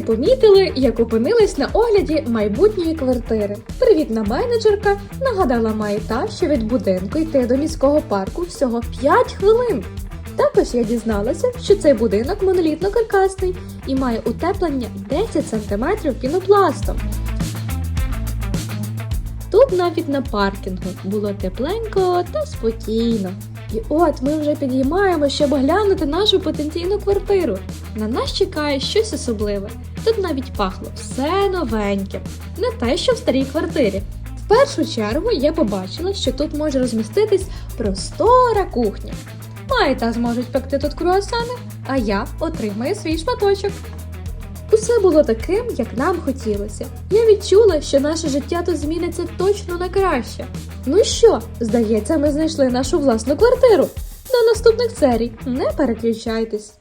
помітили, як опинились на огляді майбутньої квартири. Привітна менеджерка нагадала має та, що від будинку йти до міського парку всього 5 хвилин. Також я дізналася, що цей будинок монолітно-каркасний і має утеплення 10 см пінопластом. Тут навіть на паркінгу було тепленько та спокійно. І от ми вже підіймаємо, щоб оглянути нашу потенційну квартиру. На нас чекає щось особливе. Тут навіть пахло все новеньке, не те, що в старій квартирі. В першу чергу я побачила, що тут може розміститись простора кухня. Майта зможуть пекти тут круасани, а я отримаю свій шматочок. Усе було таким, як нам хотілося. Я відчула, що наше життя тут зміниться точно на краще. Ну що, здається, ми знайшли нашу власну квартиру. До наступних серій не переключайтесь.